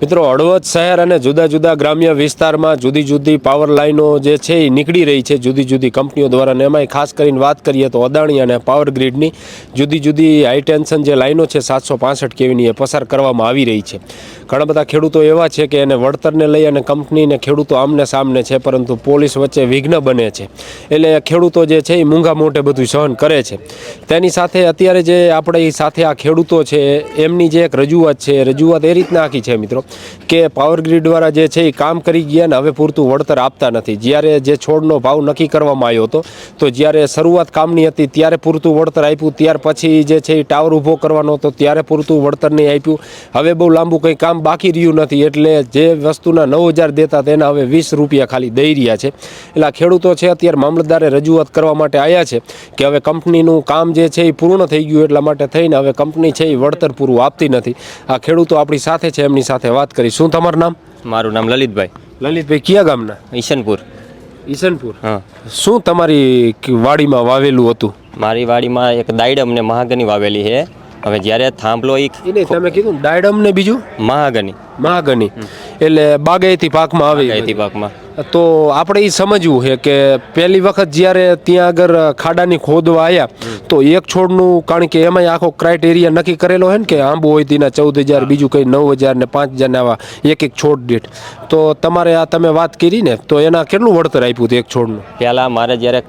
મિત્રો, હળવદ શહેર અને જુદા જુદા ગ્રામ્ય વિસ્તારમાં જુદી જુદી પાવર લાઇનો જે છે એ નીકળી રહી છે. જુદી જુદી કંપનીઓ દ્વારા અને એમાંય ખાસ કરીને વાત કરીએ તો અદાણી અને પાવર ગ્રીડની જુદી જુદી હાઈ ટેન્શન જે લાઈનો છે, સાતસો પાસઠ કેવીની એ પસાર કરવામાં આવી રહી છે. ઘણા બધા ખેડૂતો એવા છે કે એને વળતરને લઈ અને કંપનીને ખેડૂતો આમને સામને છે, પરંતુ પોલીસ વચ્ચે વિઘ્ન બને છે. એટલે ખેડૂતો જે છે એ મૂંઘા મોઢે બધું સહન કરે છે. તેની સાથે અત્યારે જે આપણે સાથે આ ખેડૂતો છે, એમની જે એક રજૂઆત છે રજૂઆત એ રીતના આખી છે મિત્રો. કે પાવર ગ્રીડ દ્વારા જે છે એ કામ કરી ગયા ને હવે પૂરતું વળતર આપતા નથી. જ્યારે જે છોડનો ભાવ નક્કી કરવામાં આવ્યો હતો, તો જ્યારે શરૂઆત કામની હતી ત્યારે પૂરતું વળતર આપ્યું, ત્યાર પછી જે છે એ ટાવર ઊભો કરવાનો હતો, ત્યારે પૂરતું વળતર નહીં આપ્યું. હવે બહુ લાંબુ કંઈ કામ બાકી રહ્યું નથી, એટલે જે વસ્તુના નવ હજાર દેતા તેના હવે વીસ રૂપિયા ખાલી દઈ રહ્યા છે. એટલે ખેડૂતો છે અત્યારે મામલતદારે રજૂઆત કરવા માટે આવ્યા છે કે હવે કંપનીનું કામ જે છે એ પૂર્ણ થઈ ગયું એટલા માટે થઈને હવે કંપની છે એ વળતર પૂરું આપતી નથી. આ ખેડૂતો આપણી સાથે છે, એમની સાથે વાત કરી શું તમારું નામ? મારું નામ લલિતભાઈ. લલિતભાઈ કયા ગામના? ઈશનપુર. ઈશનપુર. હા. શું તમારી વાડીમાં વાવેલું હતું? મારી વાડીમાં એક દાયડમ ને મહાગની વાવેલી છે. હવે જ્યારે થાંભલો એક તમે કીધું દાયડમ ને બીજું? મહાગની. મહાગની. એટલે બાગાયતી પાકમાં આવે પાકમાં. તો આપણે એ સમજવું છે કે પહેલી વખત જ્યારે ત્યાં આગળ ખાડાની ખોદવા આવ્યા તો એક છોડનું કારણ કે એમાંય આખો ક્રાઇટેરિયા નક્કી કરેલો હોય ને કે આંબો હોય તેના ચૌદ હજાર બીજું કંઈ નવ હજાર ને પાંચ હજારને આવા એક એક છોડ દીઠ. તો તમારે આ તમે વાત કરી ને તો એના કેટલું વળતર આપ્યું હતું એક છોડનું? પહેલાં મારે જ્યારે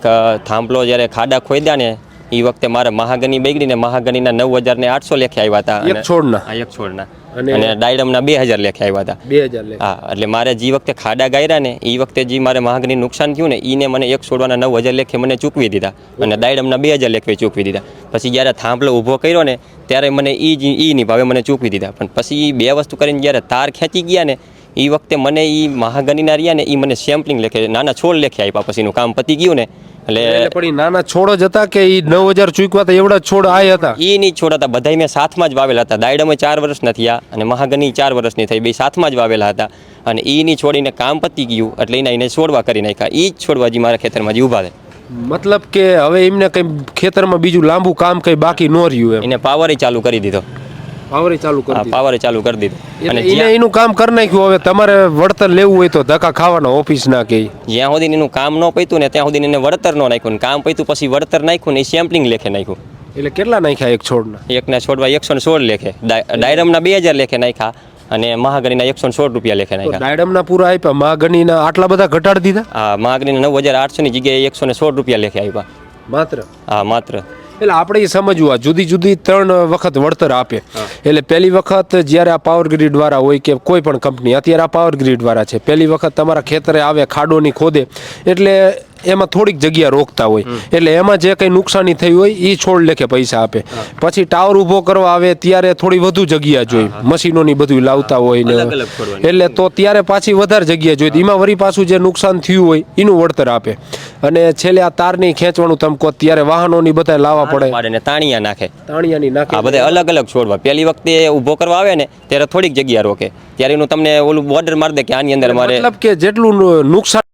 થાંભલો જ્યારે ખાડા ખોદ્યા ને એ વખતે મારે મહાગની બગડીને મહાગનીના નવ હજાર ને આઠસો લેખે આવ્યા હતા. એક છોડના? એક છોડના. અને- ડાયડમ ડાયડમના બે હજાર લેખે આવ્યા હતા. બે હજાર હા એટલે મારે જે વખતે ખાડા ગાયરા ને એ વખતે જે મારે મહાગની નુકસાન થયું ને એને મને એક છોડવાના નવ હજાર લેખે મને ચૂકવી દીધા અને ડાયડમના બે હજાર લેખે ચૂકવી દીધા. પછી જ્યારે થાંભલો ઊભો કર્યો ને ત્યારે મને એ જ એ નહીં ભાવે મને ચૂકવી દીધા. પણ પછી એ બે વસ્તુ કરીને જ્યારે તાર ખેંચી ગયા ને એ વખતે મને એ મહાગનીના રહ્યા ને એ મને સેમ્પલિંગ લેખે નાના છોડ લેખે આપ્યા. પછીનું કામ પતી ગયું ને એટલે પણ ઈ નાના છોડ જ હતા કે એ નવ હજાર ચૂકવા હતા એવડા છોડ આય હતા? એ નહીં છોડ હતા બધા મેં સાથમાં જ વાવેલા હતા. દાયડામાં ચાર વર્ષના થયા અને મહાગની ચાર વર્ષની થઈ બે સાથમાં જ વાવેલા હતા. અને નહીં છોડીને કામ પતી ગયું એટલે એના એને છોડવા કરી નાખ્યા. એ જ છોડવા જે મારા ખેતરમાં જે ઊભા છે. મતલબ કે હવે એમને કઈ ખેતરમાં બીજું લાંબુ કામ કઈ બાકી ન રહ્યું એને પાવર ચાલુ કરી દીધો. પાવરે ચાલુ કરી. પાવર ચાલુ કરી દીધું. અને એને એનું કામ કરી નાખ્યું હવે તમારે વળતર લેવું હોય તો ધક્કા ખાવાનો ઓફિસ ના કે. જ્યાં સુધી એનું કામ ન પૈતું ને ત્યાં સુધી એને વળતર ન નાખ્યું ને કામ પૈતું પછી વળતર નાખ્યું ને એ સેમ્પલિંગ લેખે નાખ્યું. એટલે કેટલા નાખ્યા એક છોડના? એકના છોડવા એકસો ને સોળ લેખે ડાય- ડાયરમના બે હજાર લેખે નાખ્યા અને મહાગણીના એકસો સોળ રૂપિયા લેખે નાખ્યા. ડાયડમના પૂરા આપ્યા મહાગણીના આટલા બધા ઘટાડી દીધા? હા મહાગણીના નવ હજાર આઠસો ની જગ્યાએ એકસો ને સોળ રૂપિયા લેખે આવ્યા માત્ર? હા માત્ર. એટલે આપણે એ સમજવું, આ જુદી જુદી ત્રણ વખત વળતર આપે. એટલે પહેલી વખત જ્યારે આ પાવર ગ્રીડ વાળા હોય કે કોઈ પણ કંપની અત્યારે આ પાવર ગ્રીડ વાળા છે. પહેલી વખત તમારા ખેતરે આવે ખાડોની ખોદે. એટલે એમાં થોડીક જગ્યા રોકતા હોય. એટલે એમાં જે કંઈ નુકસાની થઈ હોય એ છોડ લેખે પૈસા આપે. પછી ટાવર ઊભો કરવા આવે ત્યારે થોડી વધુ જગ્યા જોઈ. મશીનોની બધું લાવતા હોય ને. એટલે તો ત્યારે પાછી વધારે જગ્યા જોઈ. એમાં વળી પાછું જે નુકસાન થયું હોય એનું વળતર આપે. અને છેલ્લે આ તારની ખેંચવાનું તમે કહો ત્યારે વાહનોની બધા લાવવા પડે. અને તાણિયા નાખે. તાણિયાની નાખે. આ બધા અલગ અલગ છોડવા. પહેલી વખતે ઊભો કરવા આવે ને ત્યારે થોડીક જગ્યા રોકે. ત્યારે એનું તમને ઓલું બોર્ડર મારી દે કે આની અંદર મારે મતલબ કે જેટલું નુકસાન